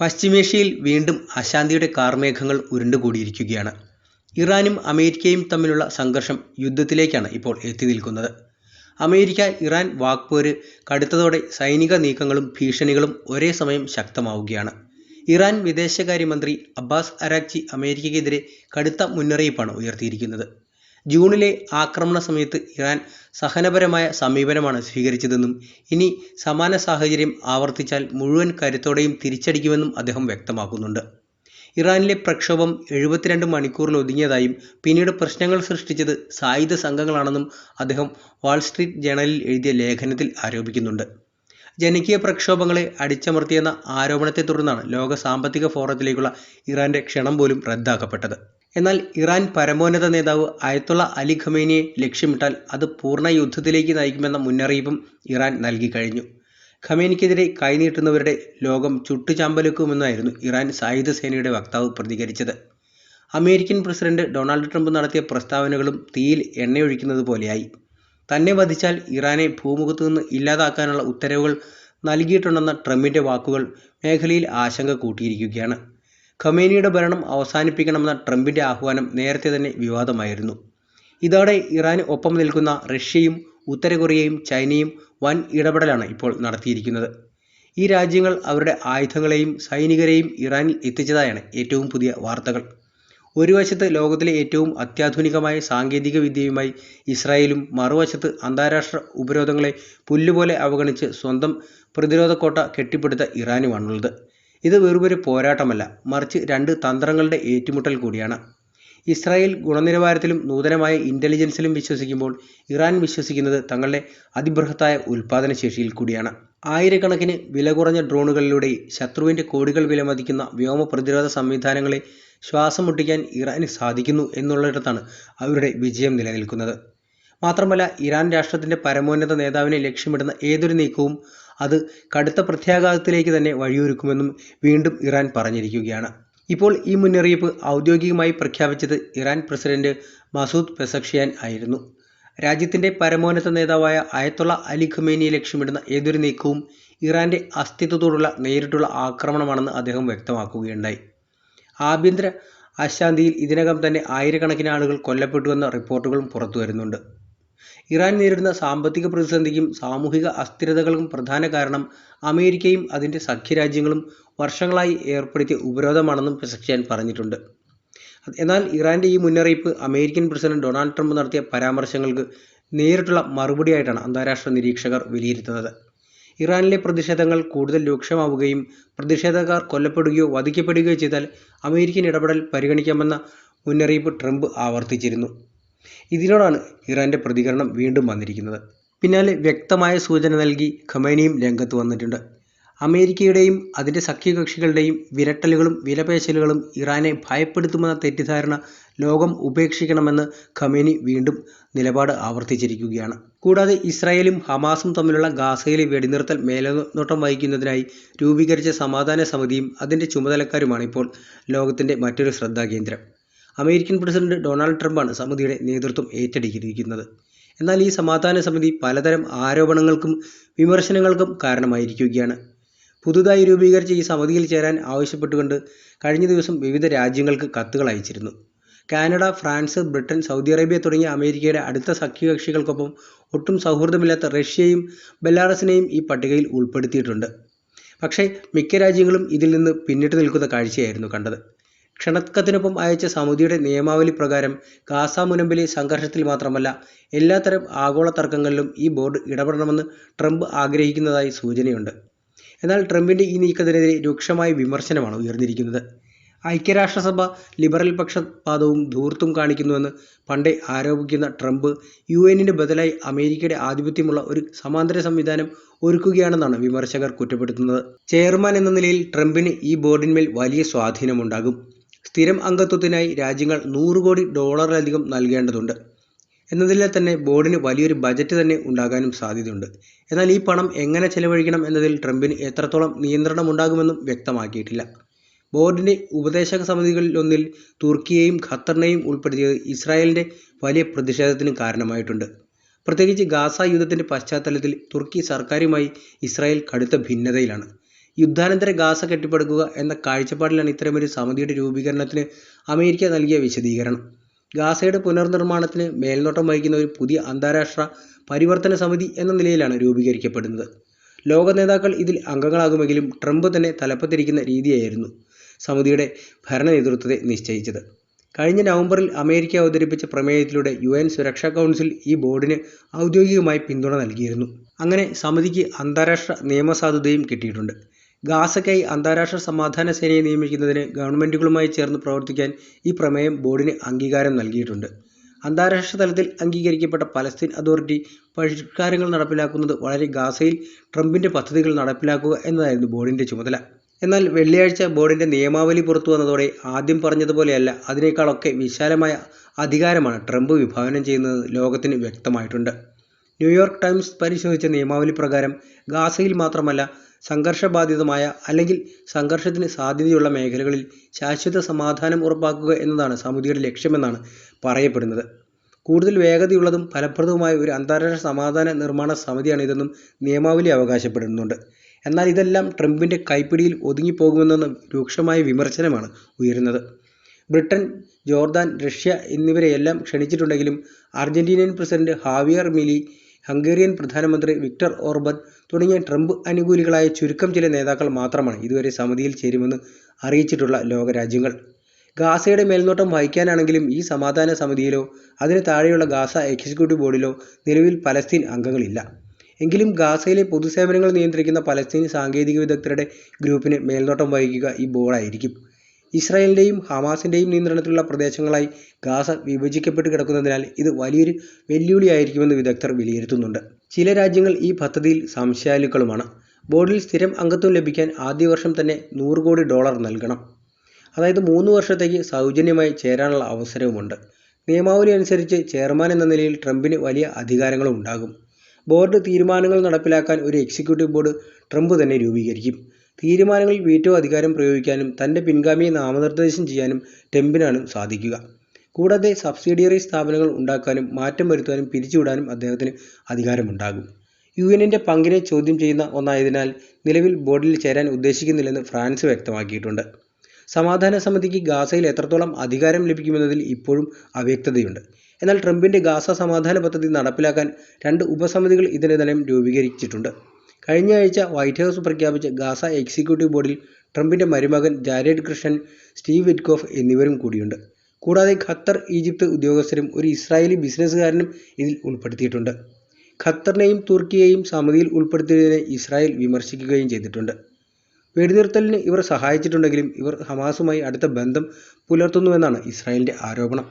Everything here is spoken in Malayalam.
പശ്ചിമേഷ്യയിൽ വീണ്ടും അശാന്തിയുടെ കാർമേഘങ്ങൾ ഉരുണ്ടുകൂടിയിരിക്കുകയാണ്. ഇറാനും അമേരിക്കയും തമ്മിലുള്ള സംഘർഷം യുദ്ധത്തിലേക്കാണ് ഇപ്പോൾ എത്തി നിൽക്കുന്നത്. അമേരിക്ക ഇറാൻ വാക്പോര് കടുത്തതോടെ സൈനിക നീക്കങ്ങളും ഭീഷണികളും ഒരേ സമയം ശക്തമാവുകയാണ്. ഇറാൻ വിദേശകാര്യമന്ത്രി അബ്ബാസ് അരാക്ചി അമേരിക്കയ്ക്കെതിരെ കടുത്ത മുന്നറിയിപ്പാണ് ഉയർത്തിയിരിക്കുന്നത്. ജൂണിലെ ആക്രമണ സമയത്ത് ഇറാൻ സഹനപരമായ സമീപനമാണ് സ്വീകരിച്ചതെന്നും ഇനി സമാന സാഹചര്യം ആവർത്തിച്ചാൽ മുഴുവൻ കരുത്തോടെയും തിരിച്ചടിക്കുമെന്നും അദ്ദേഹം വ്യക്തമാക്കുന്നുണ്ട്. ഇറാനിലെ പ്രക്ഷോഭം എഴുപത്തിരണ്ട് മണിക്കൂറിൽ ഒതുങ്ങിയതായും പിന്നീട് പ്രശ്നങ്ങൾ സൃഷ്ടിച്ചത് സായുധ സംഘങ്ങളാണെന്നും അദ്ദേഹം വാൾസ്ട്രീറ്റ് ജേണലിൽ എഴുതിയ ലേഖനത്തിൽ ആരോപിക്കുന്നുണ്ട്. ജനകീയ പ്രക്ഷോഭങ്ങളെ അടിച്ചമർത്തിയെന്ന ആരോപണത്തെ തുടർന്നാണ് ലോക സാമ്പത്തിക ഫോറത്തിലേക്കുള്ള ഇറാന്റെ ക്ഷണം പോലും റദ്ദാക്കപ്പെട്ടത്. എന്നാൽ ഇറാൻ പരമോന്നത നേതാവ് അയത്തുള്ള അലി ഖമേനിയെ ലക്ഷ്യമിട്ടാൽ അത് പൂർണ യുദ്ധത്തിലേക്ക് നയിക്കുമെന്ന മുന്നറിയിപ്പും ഇറാൻ നൽകി കഴിഞ്ഞു. ഖമേനിക്കെതിരെ കൈനീട്ടുന്നവരുടെ ലോകം ചുട്ടുചാമ്പലുക്കുമെന്നായിരുന്നു ഇറാൻ സായുധ സേനയുടെ വക്താവ് പ്രതികരിച്ചത്. അമേരിക്കൻ പ്രസിഡന്റ് ഡൊണാൾഡ് ട്രംപ് നടത്തിയ പ്രസ്താവനകളും തീയിൽ എണ്ണയൊഴിക്കുന്നത് പോലെയായി. തന്നെ വധിച്ചാൽ ഇറാനെ ഭൂമുഖത്തു നിന്ന് ഇല്ലാതാക്കാനുള്ള ഉത്തരവുകൾ നൽകിയിട്ടുണ്ടെന്ന ട്രംപിന്റെ വാക്കുകൾ മേഖലയിൽ ആശങ്ക കൂട്ടിയിരിക്കുകയാണ്. ഖമേനിയുടെ ഭരണം അവസാനിപ്പിക്കണമെന്ന ട്രംപിന്റെ ആഹ്വാനം നേരത്തെ തന്നെ വിവാദമായിരുന്നു. ഇതോടെ ഇറാന് ഒപ്പം നിൽക്കുന്ന റഷ്യയും ഉത്തര കൊറിയയും ചൈനയും വൻ ഇടപെടലാണ് ഇപ്പോൾ നടത്തിയിരിക്കുന്നത്. ഈ രാജ്യങ്ങൾ അവരുടെ ആയുധങ്ങളെയും സൈനികരെയും ഇറാനിൽ എത്തിച്ചതായാണ് ഏറ്റവും പുതിയ വാർത്തകൾ. ഒരു വശത്ത് ലോകത്തിലെ ഏറ്റവും അത്യാധുനികമായ സാങ്കേതിക വിദ്യയുമായി ഇസ്രായേലും മറുവശത്ത് അന്താരാഷ്ട്ര ഉപരോധങ്ങളെ പുല്ലുപോലെ അവഗണിച്ച് സ്വന്തം പ്രതിരോധ കോട്ട കെട്ടിപ്പടുത്ത ഇറാനുമാണുള്ളത്. ഇത് വെറുമൊരു പോരാട്ടമല്ല മറിച്ച് രണ്ട് തന്ത്രങ്ങളുടെ ഏറ്റുമുട്ടൽ കൂടിയാണ്. ഇസ്രായേൽ ഗുണനിലവാരത്തിലും നൂതനമായ ഇന്റലിജൻസിലും വിശ്വസിക്കുമ്പോൾ ഇറാൻ വിശ്വസിക്കുന്നത് തങ്ങളുടെ അതിബൃഹത്തായ ഉൽപാദന ശേഷിയിൽ കൂടിയാണ്. ആയിരക്കണക്കിന് വില കുറഞ്ഞ ഡ്രോണുകളിലൂടെ ശത്രുവിന്റെ കോടികൾ വിലമതിക്കുന്ന വ്യോമ പ്രതിരോധ സംവിധാനങ്ങളെ ശ്വാസം മുട്ടിക്കാൻ ഇറാന് സാധിക്കുന്നു എന്നുള്ളിടത്താണ് അവരുടെ വിജയം നിലനിൽക്കുന്നത്. മാത്രമല്ല ഇറാൻ രാഷ്ട്രത്തിന്റെ പരമോന്നത നേതാവിനെ ലക്ഷ്യമിടുന്ന ഏതൊരു നീക്കവും അത് കടുത്ത പ്രത്യാഘാതത്തിലേക്ക് തന്നെ വഴിയൊരുക്കുമെന്നും വീണ്ടും ഇറാൻ പറഞ്ഞിരിക്കുകയാണ്. ഇപ്പോൾ ഈ മുന്നറിയിപ്പ് ഔദ്യോഗികമായി പ്രഖ്യാപിച്ചത് ഇറാൻ പ്രസിഡന്റ് മസൂദ് പെസക്ഷിയാൻ ആയിരുന്നു. രാജ്യത്തിന്റെ പരമോന്നത നേതാവായ അയത്തുള്ള അലി ഖുമേനിയെ ലക്ഷ്യമിടുന്ന ഏതൊരു നീക്കവും ഇറാന്റെ അസ്തിത്വത്തോടുള്ള നേരിട്ടുള്ള ആക്രമണമാണെന്ന് അദ്ദേഹം വ്യക്തമാക്കുകയുണ്ടായി. ആഭ്യന്തര അശാന്തിയിൽ ഇതിനകം തന്നെ ആയിരക്കണക്കിന് ആളുകൾ കൊല്ലപ്പെട്ടുവെന്ന റിപ്പോർട്ടുകളും പുറത്തു വരുന്നുണ്ട് ഇറാൻ നേരിടുന്ന സാമ്പത്തിക പ്രതിസന്ധിക്കും സാമൂഹിക അസ്ഥിരതകൾക്കും പ്രധാന കാരണം അമേരിക്കയും അതിന്റെ സഖ്യരാജ്യങ്ങളും വർഷങ്ങളായി ഏർപ്പെടുത്തിയ ഉപരോധമാണെന്നും പെസക്ഷ്യാൻ പറഞ്ഞിട്ടുണ്ട്. എന്നാൽ ഇറാന്റെ ഈ മുന്നറിയിപ്പ് അമേരിക്കൻ പ്രസിഡന്റ് ഡൊണാൾഡ് ട്രംപ് നടത്തിയ പരാമർശങ്ങൾക്ക് നേരിട്ടുള്ള മറുപടിയായിട്ടാണ് അന്താരാഷ്ട്ര നിരീക്ഷകർ വിലയിരുത്തുന്നത്. ഇറാനിലെ പ്രതിഷേധങ്ങൾ കൂടുതൽ രൂക്ഷമാവുകയും പ്രതിഷേധക്കാർ കൊല്ലപ്പെടുകയോ വധിക്കപ്പെടുകയോ ചെയ്താൽ അമേരിക്കൻ ഇടപെടൽ പരിഗണിക്കാമെന്ന മുന്നറിയിപ്പ് ട്രംപ് ആവർത്തിച്ചിരുന്നു. ഇതിനോടാണ് ഇറാന്റെ പ്രതികരണം വീണ്ടും വന്നിരിക്കുന്നത്. പിന്നാലെ വ്യക്തമായ സൂചന നൽകി ഖമേനിയും രംഗത്ത് വന്നിട്ടുണ്ട്. അമേരിക്കയുടെയും അതിന്റെ സഖ്യകക്ഷികളുടെയും വിരട്ടലുകളും വിലപേശലുകളും ഇറാനെ ഭയപ്പെടുത്തുമെന്ന തെറ്റിദ്ധാരണ ലോകം ഉപേക്ഷിക്കണമെന്ന് ഖമേനി വീണ്ടും നിലപാട് ആവർത്തിച്ചിരിക്കുകയാണ്. കൂടാതെ ഇസ്രായേലും ഹമാസും തമ്മിലുള്ള ഗാസയിലെ വെടിനിർത്തൽ മേൽനോട്ടം വഹിക്കുന്നതിനായി രൂപീകരിച്ച സമാധാന സമിതിയും അതിന്റെ ചുമതലക്കാരുമാണ് ഇപ്പോൾ ലോകത്തിന്റെ മറ്റൊരു ശ്രദ്ധാകേന്ദ്രം. അമേരിക്കൻ പ്രസിഡന്റ് ഡൊണാൾഡ് ട്രംപാണ് സമിതിയുടെ നേതൃത്വം ഏറ്റെടുക്കിയിരിക്കുന്നത് എന്നാൽ ഈ സമാധാന സമിതി പലതരം ആരോപണങ്ങൾക്കും വിമർശനങ്ങൾക്കും കാരണമായിരിക്കുകയാണ്. പുതുതായി രൂപീകരിച്ച ഈ സമിതിയിൽ ചേരാൻ ആവശ്യപ്പെട്ടുകൊണ്ട് കഴിഞ്ഞ ദിവസം വിവിധ രാജ്യങ്ങൾക്ക് കത്തുകൾ അയച്ചിരുന്നു. Canada France Britain Saudi Arabia തുടങ്ങിയ അമേരിക്കയുടെ അടുത്ത സഖ്യകക്ഷികൾക്കൊപ്പം ഒട്ടും സൗഹൃദമില്ലാത്ത റഷ്യയും ബെലാറസിനെയും ഈ പട്ടികയിൽ ഉൾപ്പെടുത്തിയിട്ടുണ്ട്. പക്ഷേ മിക്ക രാജ്യങ്ങളും ഇതിൽ നിന്ന് പിന്നിട്ട് നിൽക്കുന്ന കാഴ്ചയായിരുന്നു കണ്ടത്. ക്ഷണക്കത്തിനൊപ്പം അയച്ച സമിതിയുടെ നിയമാവലി പ്രകാരം ഗാസ മുനമ്പിലെ സംഘർഷത്തിൽ മാത്രമല്ല എല്ലാത്തരം ആഗോള തർക്കങ്ങളിലും ഈ ബോർഡ് ഇടപെടണമെന്ന് ട്രംപ് ആഗ്രഹിക്കുന്നതായി സൂചനയുണ്ട്. എന്നാൽ ട്രംപിന്റെ ഈ നീക്കത്തിനെതിരെ രൂക്ഷമായ വിമർശനമാണ് ഉയർന്നിരിക്കുന്നത്. ഐക്യരാഷ്ട്രസഭ ലിബറൽ പക്ഷപാതവും ധൂർത്തും കാണിക്കുന്നുവെന്ന് പണ്ടേ ആരോപിക്കുന്ന ട്രംപ് യു എന്നിന് ബദലായി അമേരിക്കയുടെ ആധിപത്യമുള്ള ഒരു സമാന്തര സംവിധാനം ഒരുക്കുകയാണെന്നാണ് വിമർശകർ കുറ്റപ്പെടുത്തുന്നത്. ചെയർമാൻ എന്ന നിലയിൽ ട്രംപിന് ഈ ബോർഡിന്മേൽ വലിയ സ്വാധീനമുണ്ടാകും. സ്ഥിരം അംഗത്വത്തിനായി രാജ്യങ്ങൾ നൂറ് കോടി ഡോളറിലധികം നൽകേണ്ടതുണ്ട്. എന്നതിലെ തന്നെ ബോർഡിന് വലിയൊരു ബജറ്റ് തന്നെ ഉണ്ടാകാനും സാധ്യതയുണ്ട്. എന്നാൽ ഈ പണം എങ്ങനെ ചെലവഴിക്കണം എന്നതിൽ ട്രംപിന് എത്രത്തോളം നിയന്ത്രണം ഉണ്ടാകുമെന്നും വ്യക്തമാക്കിയിട്ടില്ല. ബോർഡിന്റെ ഉപദേശക സമിതികളിലൊന്നിൽ തുർക്കിയെയും ഖത്തറിനെയും ഉൾപ്പെടുത്തിയത് ഇസ്രായേലിന്റെ വലിയ പ്രതിഷേധത്തിന് കാരണമായിട്ടുണ്ട്. പ്രത്യേകിച്ച് ഗാസ യുദ്ധത്തിന്റെ പശ്ചാത്തലത്തിൽ തുർക്കി സർക്കാരുമായി ഇസ്രായേൽ കടുത്ത ഭിന്നതയിലാണ്. യുദ്ധാനന്തര ഗാസ കെട്ടിപ്പടുക്കുക എന്ന കാഴ്ചപ്പാടിലാണ് ഇത്തരമൊരു സമിതിയുടെ രൂപീകരണത്തിന് അമേരിക്ക നൽകിയ വിശദീകരണം. ഗാസയുടെ പുനർനിർമ്മാണത്തിന് മേൽനോട്ടം വഹിക്കുന്ന ഒരു പുതിയ അന്താരാഷ്ട്ര പരിവർത്തന സമിതി എന്ന നിലയിലാണ് രൂപീകരിക്കപ്പെടുന്നത്. ലോക നേതാക്കൾ ഇതിൽ അംഗങ്ങളാകുമെങ്കിലും ട്രംപ് തന്നെ തലപ്പത്തിരിക്കുന്ന രീതിയായിരുന്നു സമിതിയുടെ ഭരണ നേതൃത്വത്തെ നിശ്ചയിച്ചത്. കഴിഞ്ഞ നവംബറിൽ അമേരിക്ക അവതരിപ്പിച്ച പ്രമേയത്തിലൂടെ യു എൻ സുരക്ഷാ കൗൺസിൽ ഈ ബോർഡിന് ഔദ്യോഗികമായി പിന്തുണ നൽകിയിരുന്നു. അങ്ങനെ സമിതിക്ക് അന്താരാഷ്ട്ര നിയമസാധുതയും കിട്ടിയിട്ടുണ്ട്. ഗാസയ്ക്കായി അന്താരാഷ്ട്ര സമാധാന സേനയെ നിയമിക്കുന്നതിന് ഗവൺമെന്റുകളുമായി ചേർന്ന് പ്രവർത്തിക്കാൻ ഈ പ്രമേയം ബോർഡിന് അംഗീകാരം നൽകിയിട്ടുണ്ട്. അന്താരാഷ്ട്ര തലത്തിൽ അംഗീകരിക്കപ്പെട്ട പലസ്തീൻ അതോറിറ്റി പരിഷ്കാരങ്ങൾ നടപ്പിലാക്കുന്നത് വളരെ ഗാസയിൽ ട്രംപിന്റെ പദ്ധതികൾ നടപ്പിലാക്കുക എന്നതായിരുന്നു ബോർഡിന്റെ ചുമതല. എന്നാൽ വെള്ളിയാഴ്ച ബോർഡിന്റെ നിയമാവലി പുറത്തു വന്നതോടെ ആദ്യം പറഞ്ഞതുപോലെയല്ല അതിനേക്കാളൊക്കെ വിശാലമായ അധികാരമാണ് ട്രംപ് വിഭാവനം ചെയ്യുന്നത് ലോകത്തിന് വ്യക്തമായിട്ടുണ്ട്. ന്യൂയോർക്ക് ടൈംസ് പരിശോധിച്ച നിയമാവലി പ്രകാരം ഗാസയിൽ മാത്രമല്ല സംഘർഷബാധിതമായ അല്ലെങ്കിൽ സംഘർഷത്തിന് സാധ്യതയുള്ള മേഖലകളിൽ ശാശ്വത സമാധാനം ഉറപ്പാക്കുക എന്നതാണ് സമിതിയുടെ ലക്ഷ്യമെന്നാണ് പറയപ്പെടുന്നത്. കൂടുതൽ വേഗതയുള്ളതും ഫലപ്രദവുമായ ഒരു അന്താരാഷ്ട്ര സമാധാന നിർമ്മാണ സമിതിയാണിതെന്നും നിയമാവലി അവകാശപ്പെടുന്നുണ്ട്. എന്നാൽ ഇതെല്ലാം ട്രംപിന്റെ കൈപ്പിടിയിൽ ഒതുങ്ങിപ്പോകുമെന്ന രൂക്ഷമായ വിമർശനമാണ് ഉയരുന്നത്. ബ്രിട്ടൻ ജോർദാൻ റഷ്യ എന്നിവരെയെല്ലാം ക്ഷണിച്ചിട്ടുണ്ടെങ്കിലും Argentinian president Javier Milei Hungarian പ്രധാനമന്ത്രി വിക്ടർ ഓർബൻ തുടങ്ങിയ ട്രംപ് അനുകൂലികളായ ചുരുക്കം ചില നേതാക്കൾ മാത്രമാണ് ഇതുവരെ സമിതിയിൽ ചേരുമെന്ന് അറിയിച്ചിട്ടുള്ള ലോകരാജ്യങ്ങൾ. ഗാസയുടെ മേൽനോട്ടം വഹിക്കാനാണെങ്കിലും ഈ സമാധാന സമിതിയിലോ അതിന് താഴെയുള്ള ഗാസ എക്സിക്യൂട്ടീവ് ബോർഡിലോ നിലവിൽ പലസ്തീൻ അംഗങ്ങളില്ല. എങ്കിലും ഗാസയിലെ പൊതുസേവനങ്ങൾ നിയന്ത്രിക്കുന്ന പലസ്തീൻ സാങ്കേതിക വിദഗ്ധരുടെ ഗ്രൂപ്പിന് മേൽനോട്ടം വഹിക്കുക ഈ ബോർഡായിരിക്കും. ഇസ്രായേലിന്റെയും ഹമാസിന്റെയും നിയന്ത്രണത്തിലുള്ള പ്രദേശങ്ങളായി ഗാസ വിഭജിക്കപ്പെട്ട് കിടക്കുന്നതിനാൽ ഇത് വലിയൊരു വെല്ലുവിളിയായിരിക്കുമെന്ന് വിദഗ്ധർ വിലയിരുത്തുന്നുണ്ട്. ചില രാജ്യങ്ങൾ ഈ പദ്ധതിയിൽ സംശയാലുക്കളുമാണ്. ബോർഡിൽ സ്ഥിരം അംഗത്വം ലഭിക്കാൻ ആദ്യ വർഷം തന്നെ നൂറ് കോടി ഡോളർ നൽകണം. അതായത് മൂന്ന് വർഷത്തേക്ക് സൗജന്യമായി ചേരാനുള്ള അവസരവുമുണ്ട്. നിയമാവലി അനുസരിച്ച് ചെയർമാൻ എന്ന നിലയിൽ ട്രംപിന് വലിയ അധികാരങ്ങളും ഉണ്ടാകും. ബോർഡ് തീരുമാനങ്ങൾ നടപ്പിലാക്കാൻ ഒരു എക്സിക്യൂട്ടീവ് ബോർഡ് ട്രംപ് തന്നെ രൂപീകരിക്കും. തീരുമാനങ്ങളിൽ വീറ്റോ അധികാരം പ്രയോഗിക്കാനും തന്റെ പിൻഗാമിയെ നാമനിർദ്ദേശം ചെയ്യാനും ട്രംപിനാണ് സാധിക്കുക. കൂടാതെ സബ്സിഡിയറി സ്ഥാപനങ്ങൾ ഉണ്ടാക്കാനും മാറ്റം വരുത്താനും പിരിച്ചുവിടാനും അദ്ദേഹത്തിന് അധികാരമുണ്ടാകും. യു എന്നിന്റെ പങ്കിനെ ചോദ്യം ചെയ്യുന്ന ഒന്നായതിനാൽ നിലവിൽ ബോർഡിൽ ചേരാൻ ഉദ്ദേശിക്കുന്നില്ലെന്ന് ഫ്രാൻസ് വ്യക്തമാക്കിയിട്ടുണ്ട്. സമാധാന സമിതിക്ക് ഗാസയിൽ എത്രത്തോളം അധികാരം ലഭിക്കുമെന്നതിൽ ഇപ്പോഴും അവ്യക്തതയുണ്ട്. എന്നാൽ ട്രംപിന്റെ ഗാസ സമാധാന പദ്ധതി നടപ്പിലാക്കാൻ രണ്ട് ഉപസമിതികൾ ഇതിനകം രൂപീകരിച്ചിട്ടുണ്ട്. കഴിഞ്ഞ ആഴ്ച വൈറ്റ് ഹൗസ് പ്രഖ്യാപിച്ച ഗാസ എക്സിക്യൂട്ടീവ് ബോർഡിൽ ട്രംപിന്റെ മരുമകൻ ജാരേഡ് കൃഷ്ണൻ സ്റ്റീവ് വിറ്റ്കോഫ് എന്നിവരും കൂടിയുണ്ട്. കൂടാതെ ഖത്തർ ഈജിപ്ത് ഉദ്യോഗസ്ഥരും ഒരു ഇസ്രായേലി ബിസിനസ്സുകാരനും ഇതിൽ ഉൾപ്പെടുത്തിയിട്ടുണ്ട്. ഖത്തറിനെയും തുർക്കിയെയും സമിതിയിൽ ഉൾപ്പെടുത്തിയതിനെ ഇസ്രായേൽ വിമർശിക്കുകയും ചെയ്തിട്ടുണ്ട്. വെടിനിർത്തലിന് ഇവർ സഹായിച്ചിട്ടുണ്ടെങ്കിലും ഇവർ ഹമാസുമായി അടുത്ത ബന്ധം പുലർത്തുന്നുവെന്നാണ് ഇസ്രായേലിന്റെ ആരോപണം.